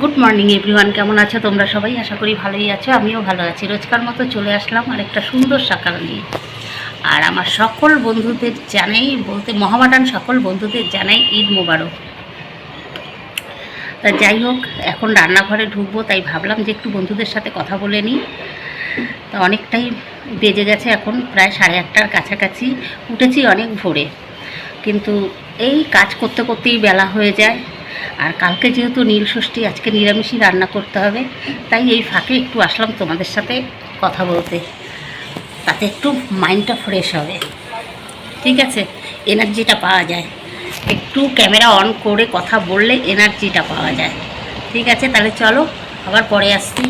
Good morning everyone কেমন আছো তোমরা সবাই? আশা করি ভালোই আছো। আমিও ভালো আছি। রোজকার মতো চলে আসলাম আর একটা সুন্দর সকাল নিয়ে। আর আমার সকল বন্ধুদের জানাই বলতে মহামাডান সকল বন্ধুদের জানাই ঈদ মোবারক। তা যাই হোক, এখন রান্নাঘরে ঢুকবো, তাই ভাবলাম যে একটু বন্ধুদের সাথে কথা বলে নিই। তা অনেকটাই বেজে গেছে এখন, প্রায় সাড়ে আটটার কাছাকাছি। উঠেছি অনেক ভোরে। কিন্তু এই কাজ করতে করতেই বেলা হয়ে যায়। আর কালকে যেহেতু নীল ষষ্ঠী, আজকে নিরামিষই রান্না করতে হবে, তাই এই ফাঁকে একটু আসলাম তোমাদের সাথে কথা বলতে। তাতে একটু মাইন্ডটা ফ্রেশ হবে। ঠিক আছে? এনার্জিটা পাওয়া যায়। একটু ক্যামেরা অন করে কথা বললে এনার্জিটা পাওয়া যায়। ঠিক আছে? তাহলে চলো, আবার পরে আসছি।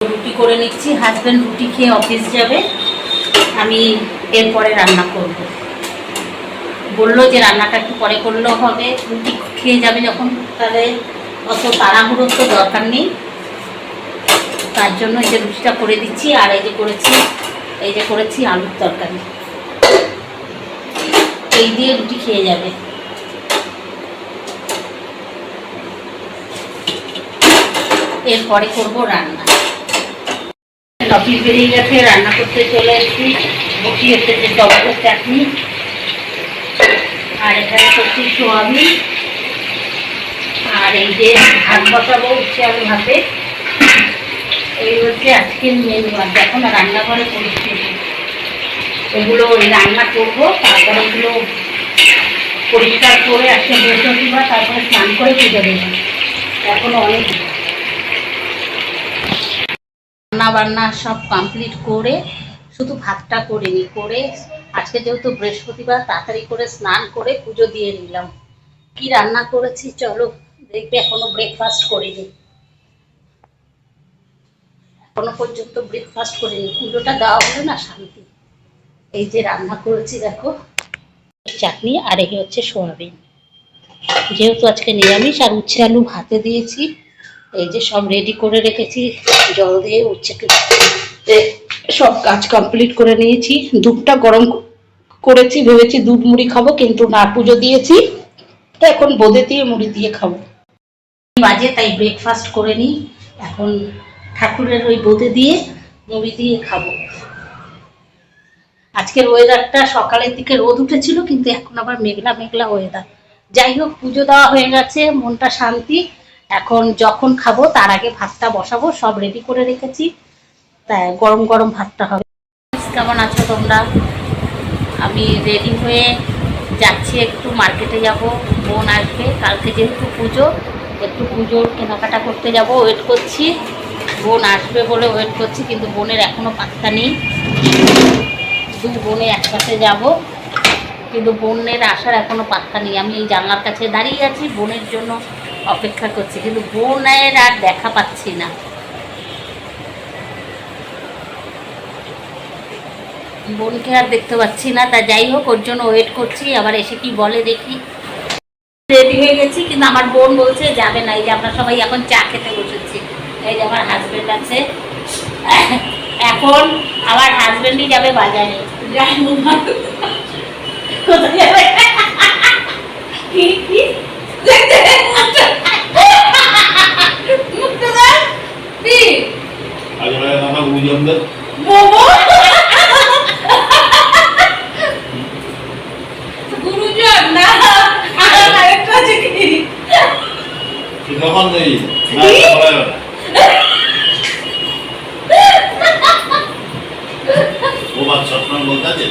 রুটি করে নিচ্ছি হাজব্যান্ড রুটি খেয়ে অফিস যাবে। আমি এরপরে রান্না করব। বলল যে রান্নাটা একটু পরে করলেও হবে। রুটি খেয়ে যাবে যখন। তাহলে অত তাড়াহুড়োর তো দরকার নেই। তার জন্য এই যে রুটিটা করে দিচ্ছি, আর এই যে করেছি, এই যে করেছি আলুর তরকারি। এই দিয়ে রুটি খেয়ে যাবে। এরপরে করব রান্না। টপিক বেরিয়ে গেছে, রান্না করতে চলে এসেছি। বসি হচ্ছে যে টমেটোর চাটনি। আর এখানে করছি সোয়াবিন। এই যে ভাত বসাবো উচ্ছে আলু ভাতে এই হচ্ছে আজকের মেনু। আর দেখো না রান্নাঘরে পরিস্থিতি এগুলো রান্না করব, তারপরে এগুলো পরিষ্কার করে আজকে বৃহস্পতিবার তারপরে স্নান করে পুজো দেবো। এখনও অনেক রান্না বান্না সব কমপ্লিট করে শুধু ভাতটা করে নি, করে আজকে যেহেতু বৃহস্পতিবার তাড়াতাড়ি করে স্নান করে পুজো দিয়ে নিলাম। কি রান্না করেছি চলো দেখবে এখনও ব্রেকফাস্ট করিনি। এখনও পর্যন্ত ব্রেকফাস্ট করিনি। পুজোটা দেওয়া হলো না শান্তি। এই যে রান্না করেছি, দেখো। চাটনি আর এই হচ্ছে সোয়াবিন। যেহেতু আজকে নিরামিষ আর উচ্ছে আলু ভাতে দিয়েছি, এই যে সব রেডি করে রেখেছি, জল দিয়ে উচ্ছে সব কাজ কমপ্লিট করে নিয়েছি। দুধটা গরম করেছি, ভেবেছি দুধ মুড়ি খাব, কিন্তু না পুজো দিয়েছি। তো এখন বোঁদে দিয়ে মুড়ি দিয়ে খাব। বাজে, তাই ব্রেকফাস্ট করে নিই। এখন ঠাকুরের ওই বোঁদে দিয়ে মুড়ি দিয়ে খাব। আজকের ওয়েদারটা সকালের দিকে রোদ উঠেছিল, কিন্তু এখন আবার মেঘলা মেঘলা ওয়েদার যাই হোক, পুজো দেওয়া হয়ে গেছে, মনটা শান্তি। এখন যখন খাব, তার আগে ভাতটা বসাবো, সব রেডি করে রেখেছি। তাই গরম গরম ভাতটা হবে। কেমন আছো তোমরা? আমি রেডি হয়ে যাচ্ছি, একটু মার্কেটে যাব, বোন আসবে। কালকে যেহেতু পুজো একটু পুজোর কেনাকাটা করতে যাব ওয়েট করছি। বোন আসবে বলে ওয়েট করছি, কিন্তু বোনের এখনও পাত্তা নেই। দু বোনে একসাথে যাব, কিন্তু বোনের আসার এখনও পাত্তা নেই। আমি এই জানলার কাছে দাঁড়িয়ে আছি, বোনের জন্য অপেক্ষা করছি, কিন্তু বোনের আর দেখা পাচ্ছি না। বোনকে আর দেখতে পাচ্ছি না, তা যাই হোক, ওর জন্য ওয়েট করছি। আবার এসে কি বলে দেখি। রেডি হয়ে গেছি কিন্তু আমার বোন বলছে যাবে না এই যে আমরা সবাই এখন চা খেতে বসেছি। এই যে আমার হাজবেন্ড আছে। এখন আমার হাজবেন্ডই যাবে বাজারে। যাই কোথায় যাবে কি কি মুক্তদার কি আগে আমার গুজমদের মোমো গুরুজন না আর আরেকটা আছে কি নেই না কি? না। ও বাচ্চা আপনার বলতে আছে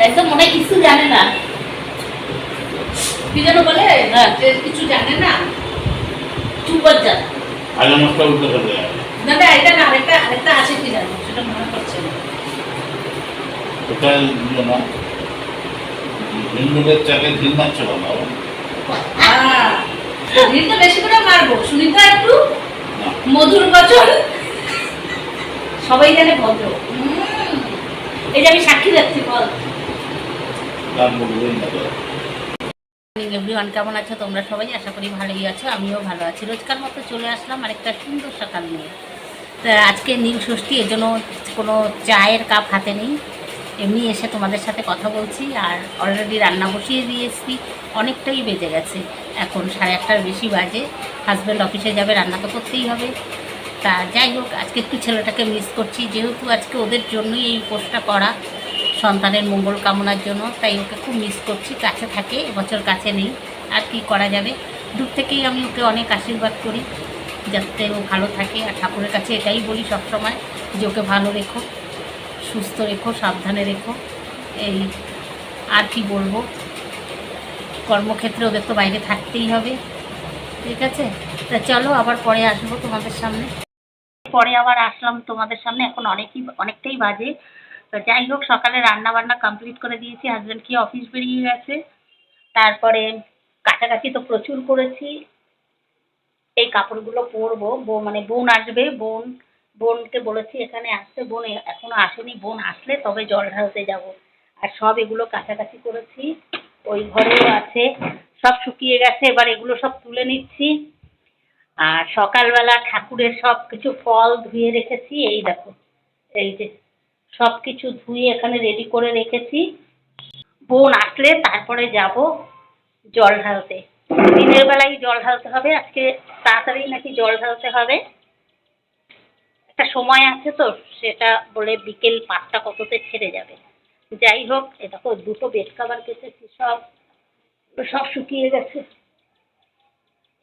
একদম মনে কিছু জানে না কি যেন বলে কিছু জানে না চুপর জানে আগে মাসটা উঠতে পারবে না না এটা না আরেকটা আরেকটা আছে কি জানো সেটা মনে পড়ছে না দিল না হিন্দুদের চাকে দিন মারছে বাবা বেশি করে মারবো। একটু মধুর বচন সবাই জানে ভদ্র। এই যে আমি সাক্ষী বল। কেমন আছো? তোমরা সবাই? আশা করি ভালোই আছো। আমিও ভালো আছি। রোজকার মতো চলে আসলাম আরেকটা সুন্দর সকাল নিয়ে। আজকে নীল ষষ্ঠী এর জন্য কোনো চায়ের কাপ হাতে নেই। এমনি এসে তোমাদের সাথে কথা বলছি আর অলরেডি রান্না বসিয়ে দিয়েছি, অনেকটাই বেজে গেছে। এখন সাড়ে আটটার বেশি বাজে হাজব্যান্ড অফিসে যাবে, রান্না তো করতেই হবে। তা যাই হোক, আজকে একটু ছেলেটাকে মিস করছি, যেহেতু আজকে ওদের জন্যই এই উপোসটা করা, সন্তানের মঙ্গল কামনার জন্য, তাই ওকে খুব মিস করছি, কাছে থাকে, এবছর কাছে নেই, আর কি করা যাবে? দূর থেকেই আমি ওকে অনেক আশীর্বাদ করি, যাতে ও ভালো থাকে, আর ঠাকুরের কাছে এটাই বলি সবসময়, যে ওকে ভালো রেখো। সুস্থ রেখো, সাবধানে রেখো। এই আর কি বলব? কর্মক্ষেত্রে ওদের তো বাইরে থাকতেই হবে। ঠিক আছে? তা চলো, আবার পরে আসব তোমাদের সামনে। পরে আবার আসলাম তোমাদের সামনে। এখন অনেকই, অনেকটাই বাজে। তো যাই হোক, সকালে রান্না বান্না কমপ্লিট করে দিয়েছি। হাজব্যান্ড কি অফিস বেরিয়ে গেছে। তারপরে কাছাকাছি তো প্রচুর করেছি। এই কাপড়গুলো পরবো। বো- মানে বোন আসবে, বোন বোনকে বলেছি, এখানে আসতে বোন এখনও আসেনি, বোন আসলে তবে জল ঢালতে যাব। আর সব এগুলো কাছাকাছি করেছি, ওই ঘরেও আছে, সব শুকিয়ে গেছে, এবার এগুলো সব তুলে নিচ্ছি। আর সকালবেলা ঠাকুরের সব কিছু ফল ধুয়ে রেখেছি, এই দেখো, এই যে সব কিছু ধুয়ে এখানে রেডি করে রেখেছি। বোন আসলে তারপরে যাব জল ঢালতে। দিনের বেলায় জল ঢালতে হবে, আজকে তাড়াতাড়ি নাকি জল ঢালতে হবে। একটা সময় আছে তো, সেটা বলে বিকেল পাঁচটা কততে ছেড়ে যাবে। যাই হোক, এ দেখো, দুটো বেড কাভার কেটেছি সব সব শুকিয়ে গেছে।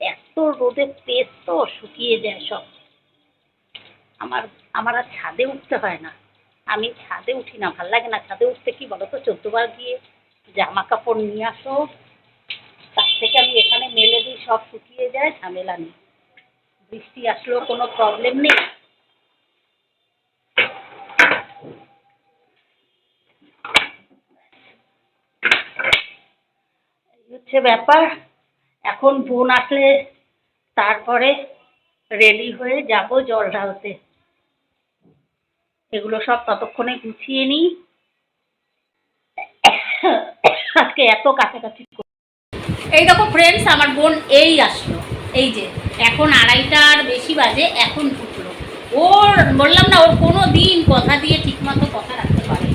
এত রোদে তেজ তো শুকিয়ে যায় সব। আমার আমার আর ছাদে উঠতে হয় না। আমি ছাদে উঠি না, ভালো লাগে না ছাদে উঠতে কি বলো তো? চোদ্দবার গিয়ে জামা কাপড় নিয়ে আসো। তার থেকে আমি এখানে মেলে দিই, সব শুকিয়ে যায়, ঝামেলা নেই। বৃষ্টি আসলেও কোনো প্রবলেম নেই এই হচ্ছে ব্যাপার। এখন বোন আসলে তারপরে রেডি হয়ে যাব জল ঢালতে। এগুলো সব ততক্ষণে গুছিয়ে নিই। আজকে এত কাছাকাছি এই দেখো ফ্রেন্ডস আমার বোন এই আসলো। এই যে, এখন আড়াইটার বেশি বাজে, এখন ঢুকলো ওর, বললাম না, ওর কোনো দিন কথা দিয়ে ঠিকমতো কথা রাখতে পারে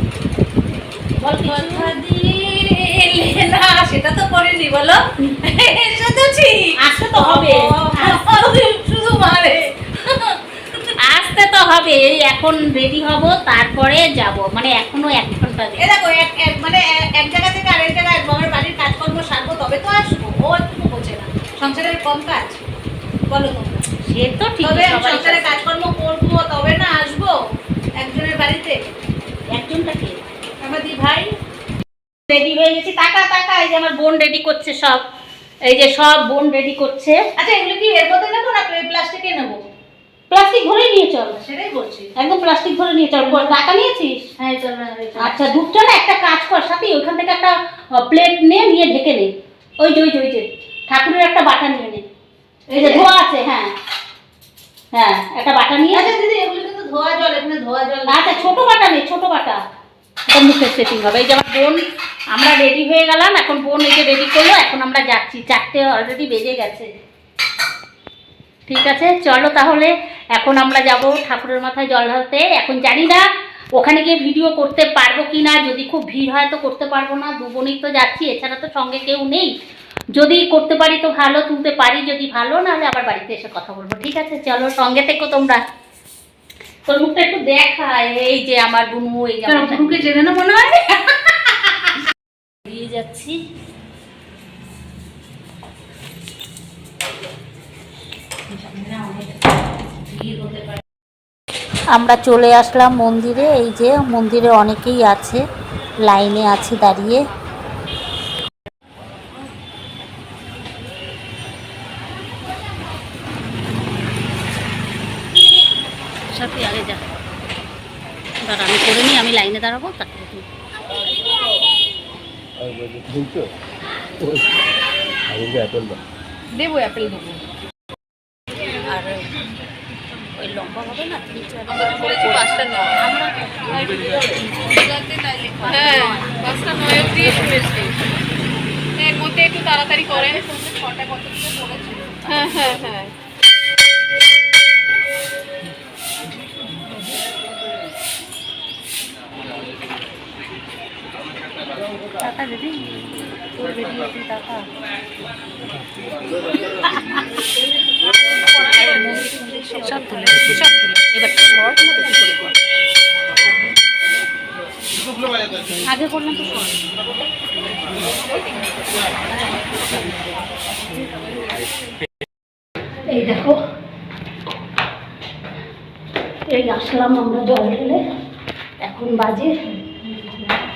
বল। কথা দিয়ে না সেটা তো করেনি বলো। এসেছি আসতে তো হবে। শুধু মারে আসতে তো হবে। এই এখন রেডি হব তারপরে যাব। মানে এখনও এক ঘণ্টা এ দেখো এক মানে এক জায়গা থেকে আরেক জায়গায় আমার বাড়ির কাজকর্ম সারবো তবে তো আসব। ও একটু বোঝে না। সংসারের কম কাজ। বলো তোমরা সে তো ঠিক তবে আমি সংসারের কাজকর্ম করব তবে না আসব একজনের বাড়িতে। একজনটাকে আমার দি ভাই রেডি হয়ে গেছি। টাকা টাকা এই যে আমার বোন রেডি করছে সব। এই যে সব বোন রেডি করছে। আচ্ছা এগুলো কি এর মধ্যে নেব না প্লাস্টিকে নেব? প্লাস্টিক ভরে নিয়ে চল। সেটাই বলছি। একদম প্লাস্টিক ভরে নিয়ে চল। টাকা নিয়েছিস? হ্যাঁ না। আচ্ছা দুধটা না একটা কাজ কর সাথে ওইখান থেকে একটা প্লেট নে নিয়ে ঢেকে নে। ওই যে ওই যে ওই যে ঠাকুরের একটা বাটা নিয়ে নে। এই যে ধোয়া আছে হ্যাঁ। হ্যাঁ একটা বাটা নিয়ে আচ্ছা দিদি এগুলো কিন্তু ধোয়া জল এখানে ধোয়া জল আচ্ছা ছোট বাটা নেই ছোট বাটা। এটা মুখে সেটিং হবে। এই যে আমার বোন, আমরা রেডি হয়ে গেলাম, এখন বোন যে রেডি করল, এখন আমরা যাচ্ছি। চারটে অলরেডি বেজে গেছে। ঠিক আছে? চলো তাহলে, এখন আমরা যাব ঠাকুরের মাথায় জল ঢালতে। এখন জানি না ওখানে গিয়ে ভিডিও করতে পারব কি না। যদি খুব ভিড় হয় তো করতে পারব না। দু বোনই তো যাচ্ছি, এছাড়া তো সঙ্গে কেউ নেই। যদি করতে পারি তো ভালো, তুলতে পারি। যদি ভালো, নাহলে আবার বাড়িতে এসে কথা বলব। ঠিক আছে? চলো, সঙ্গে থেকো তোমরা। তোর মুখটা একটু দেখা এই যে আমার বুনু এই যে আমার গুরুকে জেনে না মনে হয়? দিয়ে যাচ্ছি। আমরা চলে আসলাম মন্দিরে এই যে মন্দিরে অনেকেই আছে লাইনে আছে দাঁড়িয়ে। সাথে আগে যা। দাঁড়া আমি করে নিই আমি লাইনে দাঁড়াবো তারপরে তুই দেবো অ্যাপেল দেবো। আর ওই লম্বা হবে না পাঁচটা নয়। আমরা হ্যাঁ পাঁচটা নয় অব্দি শুনেছি। এর মধ্যে একটু তাড়াতাড়ি করেন। হ্যাঁ হ্যাঁ হ্যাঁ। টাকা দিদি তোর বেরিয়েছে টাকা? সব তুলে সব তুলে। এবার শর্ট মতো কি করে কর? আগে করলাম তো এই দেখো। এই আসলাম আমরা জল ঢেলে এখন বাজে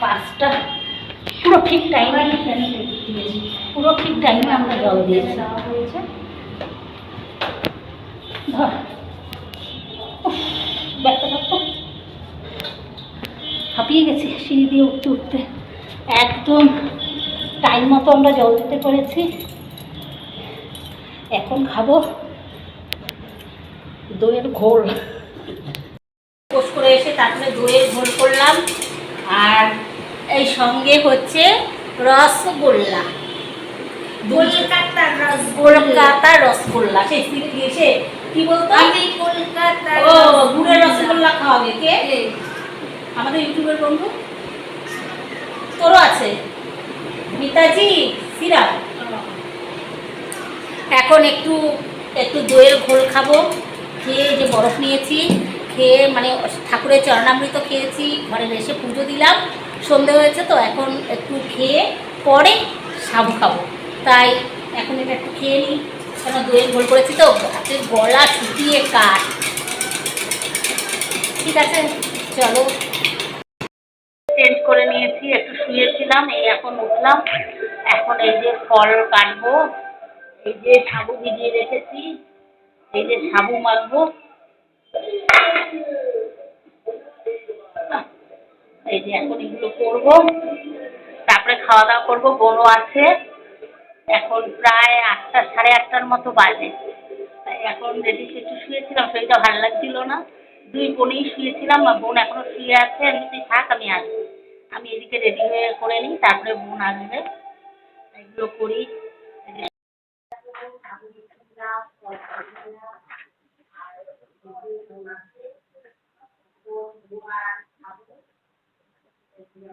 পাঁচটা। পুরো ঠিক টাইমে পুরো ঠিক টাইমে আমরা জল দিয়েছি। ধর। হাঁপিয়ে গেছি, সিঁড়ি দিয়ে উঠতে উঠতে। একদম টাইম মতো আমরা জল দিতে পেরেছি। এখন খাব দইয়ের ঘোল। পোষ করে এসে তারপরে দইয়ের ঘোল করলাম। সঙ্গে হচ্ছে রসগোল্লা। রসগোল্লা। সে কি বলতো? ও গুড়ের রসগোল্লা। খাওয়াবে কে? আমাদের ইউটিউবের বন্ধু? তোরও আছে? মিতাজি সিরাপ। এখন একটু একটু দইয়ের ঘোল খাব। খেয়ে যে বরফ নিয়েছি খেয়ে মানে ঠাকুরের চরণামৃত খেয়েছি ঘরে এসে পুজো দিলাম। সন্ধে হয়েছে তো এখন একটু খেয়ে পরে সাবু খাব। তাই এখন এটা একটু খেয়ে নিই। কেন দইয়ের ঘোল করেছি তো হাতের গলা শুকিয়ে কাঠ। ঠিক আছে, চলো। চেঞ্জ করে নিয়েছি, একটু শুয়েছিলাম, এই এখন উঠলাম। এখন এই যে ফল কাটবো, এই যে সাবু ভিজিয়ে রেখেছি, এই যে সাবু মাখবো। এই যে এখন এগুলো করব। তারপরে খাওয়া দাওয়া করব বোনও আছে। এখন প্রায় আটটা, সাড়ে আটটার মতো বাজে। এখন রেডি একটু শুয়েছিলাম সেইটা ভালো লাগছিল না। দুই বোনেই শুয়েছিলাম বা বোন এখনও শুয়ে আছে। আমি তুই থাক, আমি আসব আমি এদিকে রেডি হয়ে করে নিই, তারপরে বোন আসবে। এগুলো করি। Thank you. Outro,